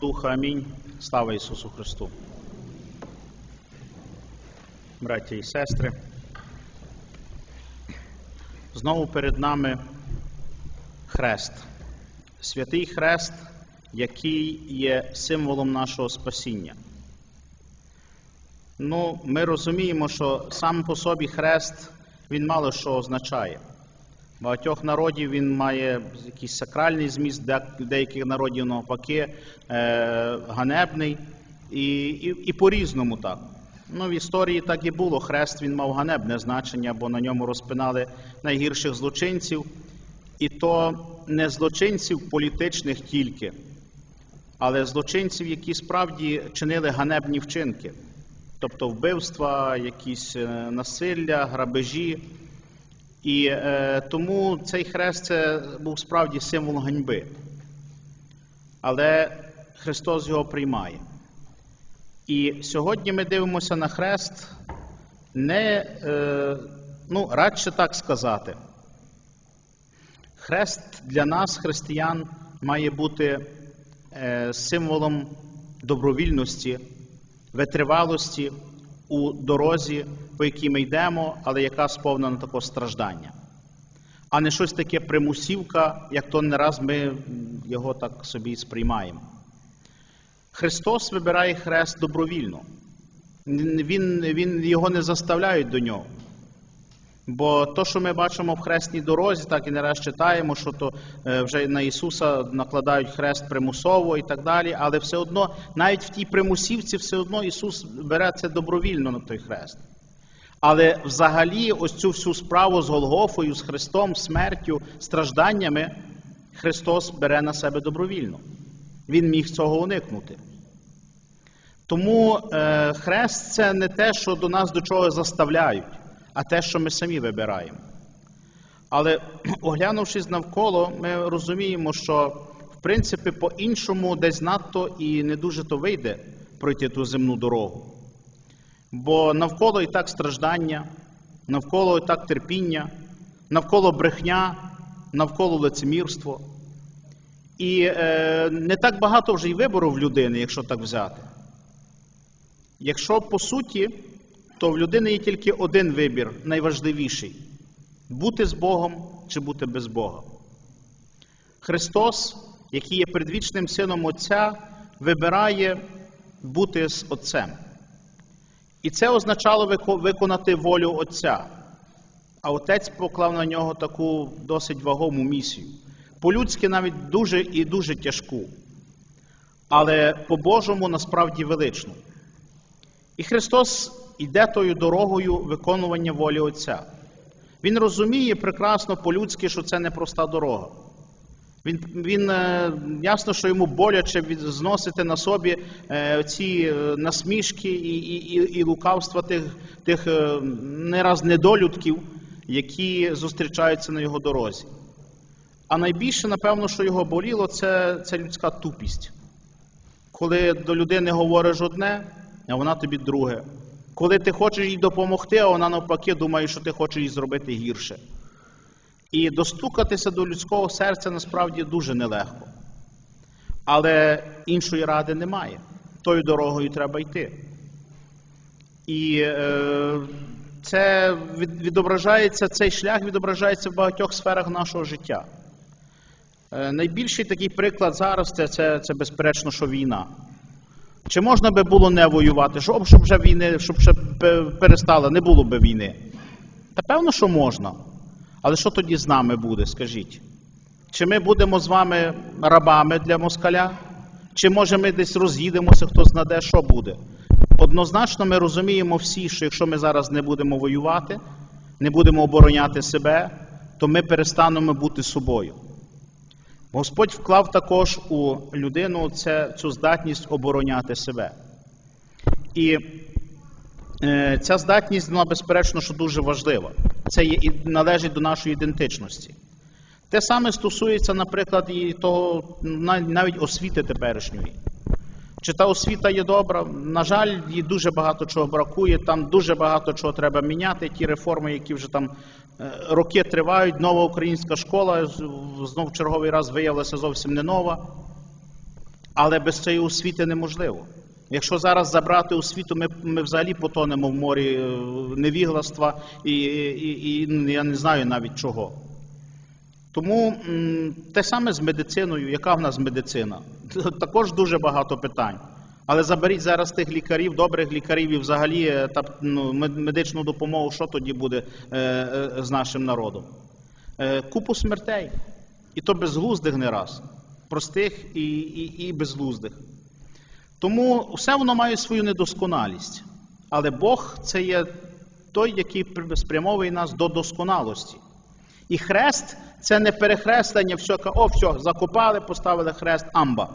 Духа Амінь. Слава Ісусу Христу. Браття і сестри. Знову перед нами хрест. Святий хрест, який є символом нашого спасіння. Ну, ми розуміємо, що сам по собі хрест він мало що означає. Багатьох народів він має якийсь сакральний зміст, деяких народів навпаки е, ганебний, і, і, і по-різному так. Ну, в історії так і було. Хрест він мав ганебне значення, бо на ньому розпинали найгірших злочинців, і то не злочинців політичних тільки, але злочинців, які справді чинили ганебні вчинки, тобто вбивства, якісь е, насилля, грабежі. І е, тому цей хрест це був справді символ ганьби. Але Христос його приймає. І сьогодні ми дивимося на хрест не, е, ну, радше так сказати. Хрест для нас, християн, має бути е, символом добровільності, витривалості у дорозі, по якій ми йдемо, але яка сповнена такого страждання. А не щось таке примусівка, як то не раз ми його так собі сприймаємо. Христос вибирає хрест добровільно. Він, він, його не заставляють до нього. Бо то, що ми бачимо в хресній дорозі, так і не читаємо, що то е, вже на Ісуса накладають хрест примусово і так далі, але все одно, навіть в тій примусівці, все одно Ісус бере це добровільно на той хрест. Але взагалі, ось цю всю справу з Голгофою, з Христом, смертю, стражданнями, Христос бере на себе добровільно. Він міг цього уникнути. Тому е, хрест це не те, що до нас до чого заставляють, а те, що ми самі вибираємо. Але оглянувшись навколо, ми розуміємо, що в принципі по-іншому десь надто і не дуже то вийде пройти ту земну дорогу. Бо навколо і так страждання, навколо і так терпіння, навколо брехня, навколо лицемірство. І е, не так багато вже й вибору в людини, якщо так взяти. Якщо по суті, то в людини є тільки один вибір, найважливіший бути з Богом чи бути без Бога. Христос, який є предвічним сином Отця, вибирає бути з Отцем. І це означало виконати волю Отця. А Отець поклав на нього таку досить вагому місію. По-людськи навіть дуже і дуже тяжку, але по-божому насправді величну. І Христос йде тою дорогою виконування волі Отця. Він розуміє прекрасно по-людськи, що це непроста дорога. Він, він е, ясно, що йому боляче зносити на собі е, ці е, насмішки і, і, і, лукавства тих, тих не раз недолюдків, які зустрічаються на його дорозі. А найбільше, напевно, що його боліло, це, це людська тупість. Коли до людини говориш одне, а вона тобі друге. Коли ти хочеш їй допомогти, а вона навпаки думає, що ти хочеш їй зробити гірше. І достукатися до людського серця насправді дуже нелегко. Але іншої ради немає. Тою дорогою треба йти. І е, це відображається, цей шлях відображається в багатьох сферах нашого життя. Е, найбільший такий приклад зараз це, це, це безперечно, що війна. Чи можна би було не воювати, щоб, щоб вже війни, щоб ще пе- перестало, не було би війни? Та певно, що можна. Але що тоді з нами буде, скажіть? Чи ми будемо з вами рабами для москаля? Чи може ми десь роз'їдемося, хто знаде, що буде? Однозначно ми розуміємо всі, що якщо ми зараз не будемо воювати, не будемо обороняти себе, то ми перестанемо бути собою. Господь вклав також у людину це, цю здатність обороняти себе. І е, ця здатність, вона безперечно, що дуже важлива. Це є, належить до нашої ідентичності. Те саме стосується, наприклад, і того, навіть освіти теперішньої. Чи та освіта є добра? На жаль, їй дуже багато чого бракує, там дуже багато чого треба міняти. Ті реформи, які вже там е, роки тривають. Нова українська школа знов черговий раз виявилася зовсім не нова. Але без цієї освіти неможливо. Якщо зараз забрати освіту, ми, ми взагалі потонемо в морі е, невігластва і, і, і я не знаю навіть чого. Тому те саме з медициною, яка в нас медицина? Також дуже багато питань. Але заберіть зараз тих лікарів, добрих лікарів і взагалі е, та, ну, медичну допомогу, що тоді буде е, е, з нашим народом? Е, купу смертей. І то безглуздих не раз. Простих і, і, і безглуздих. Тому все воно має свою недосконалість. Але Бог це є той, який спрямовує нас до досконалості. І хрест це не перехрестення, все, о, все, закопали, поставили хрест, амба.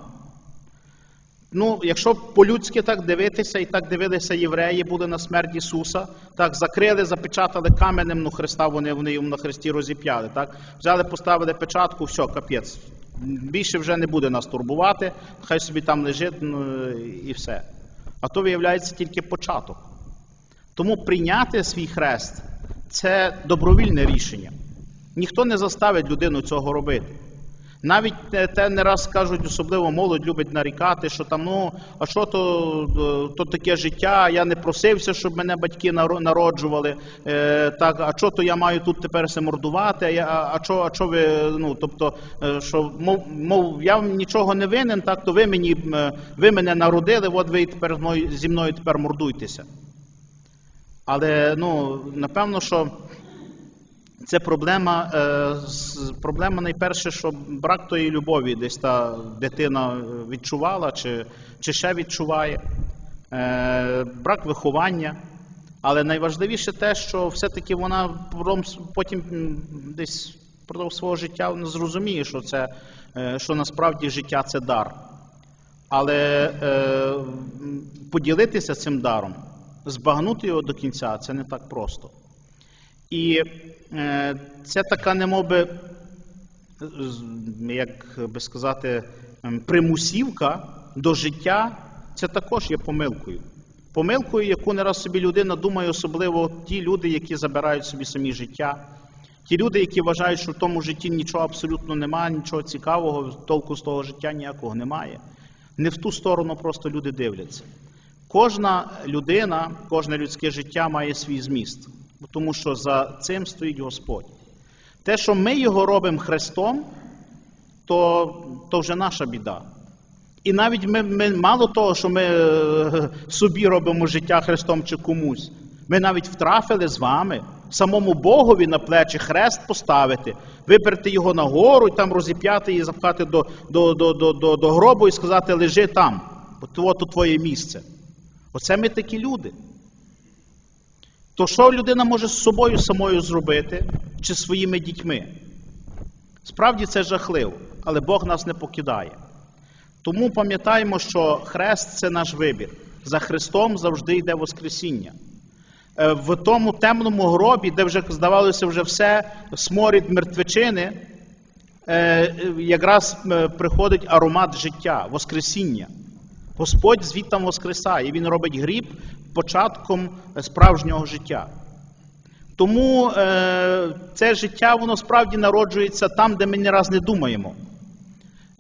Ну, якщо по-людськи так дивитися, і так дивилися євреї, були на смерть Ісуса, так закрили, запечатали каменем, ну Христа вони, вони йому на хресті розіп'яли. Так? Взяли, поставили печатку, все, капець. Більше вже не буде нас турбувати, хай собі там лежить ну, і все. А то виявляється тільки початок. Тому прийняти свій хрест це добровільне рішення. Ніхто не заставить людину цього робити. Навіть те- не раз кажуть, особливо молодь любить нарікати, що там, ну, а що то, е, то таке життя, я не просився, щоб мене батьки народжували, е, так, а що то я маю тут тепер се мордувати, а, а, що, а що ви, ну, тобто, е, що, мов, мов, я нічого не винен, так, то ви, мені, е, ви мене народили, от ви тепер зі мною тепер мордуйтеся. Але, ну, напевно, що це проблема, е, проблема найперше, що брак тої любові десь та дитина відчувала чи, чи ще відчуває, е, брак виховання. Але найважливіше те, що все-таки вона потім- десь впродовж свого життя зрозуміє, що, це, е, що насправді життя це дар. Але е, поділитися цим даром, збагнути його до кінця це не так просто. І е, це така немовби, як би сказати, ем, примусівка до життя, це також є помилкою. Помилкою, яку не раз собі людина думає, особливо ті люди, які забирають собі самі життя, ті люди, які вважають, що в тому житті нічого абсолютно немає, нічого цікавого, толку з того життя ніякого немає. Не в ту сторону просто люди дивляться. Кожна людина, кожне людське життя має свій зміст, тому що за цим стоїть Господь. Те, що ми його робимо Христом, то, то вже наша біда. І навіть ми, ми мало того, що ми е, собі робимо життя Христом чи комусь, ми навіть втрафили з вами самому Богові на плечі хрест поставити, виберти його на гору і там розіп'яти і запхати до, до, до, до, до, гробу і сказати, лежи там, от, от твоє місце. Оце ми такі люди. То що людина може з собою самою зробити чи своїми дітьми? Справді це жахливо, але Бог нас не покидає. Тому пам'ятаємо, що хрест це наш вибір. За Христом завжди йде Воскресіння. Е, В тому темному гробі, де вже здавалося вже все, сморід мертвечини, е, якраз е, приходить аромат життя, Воскресіння. Господь звідтам воскресає, Він робить гріб початком справжнього життя. Тому е, це життя, воно справді народжується там, де ми ні раз не думаємо.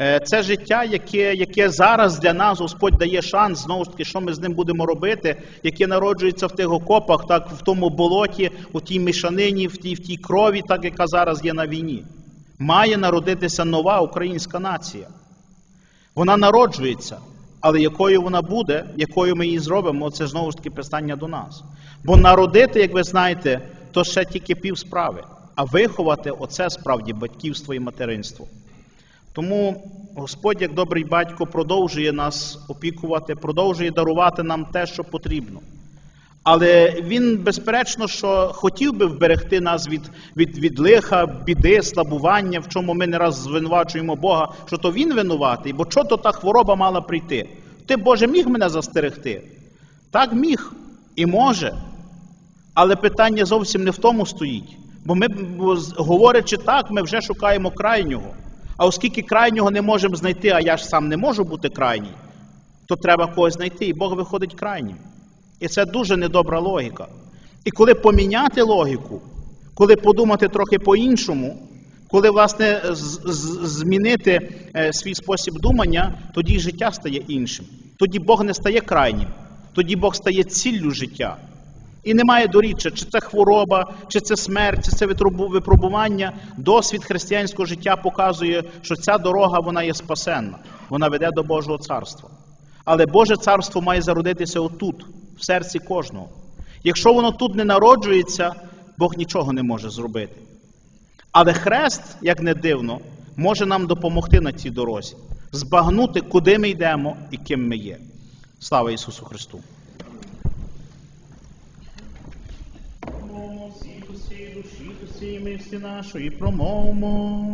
Е, Це життя, яке, яке зараз для нас Господь дає шанс, знову ж таки, що ми з ним будемо робити, яке народжується в тих окопах, так, в тому болоті, у тій мішанині, в тій, в тій крові, так яка зараз є на війні. Має народитися нова українська нація. Вона народжується, але якою вона буде, якою ми її зробимо, це знову ж таки питання до нас. Бо народити, як ви знаєте, то ще тільки пів справи, а виховати оце справді батьківство і материнство. Тому Господь, як добрий батько, продовжує нас опікувати, продовжує дарувати нам те, що потрібно. Але він, безперечно, що хотів би вберегти нас від, від, від лиха, біди, слабування, в чому ми не раз звинувачуємо Бога, що то він винуватий, бо що то та хвороба мала прийти? Ти, Боже, міг мене застерегти? Так міг і може. Але питання зовсім не в тому стоїть. Бо ми, говорячи так, ми вже шукаємо крайнього. А оскільки крайнього не можемо знайти, а я ж сам не можу бути крайній, то треба когось знайти, і Бог виходить крайнім. І це дуже недобра логіка. І коли поміняти логіку, коли подумати трохи по-іншому, Коли, власне, змінити е, свій спосіб думання, тоді життя стає іншим. Тоді Бог не стає крайнім, тоді Бог стає ціллю життя. І немає доріччя, чи це хвороба, чи це смерть, чи це випробування. Досвід християнського життя показує, що ця дорога вона є спасенна, вона веде до Божого царства. Але Боже царство має зародитися отут, в серці кожного. Якщо воно тут не народжується, Бог нічого не може зробити. Але хрест, як не дивно, може нам допомогти на цій дорозі, збагнути, куди ми йдемо і ким ми є. Слава Ісусу Христу! Нашої промовмо.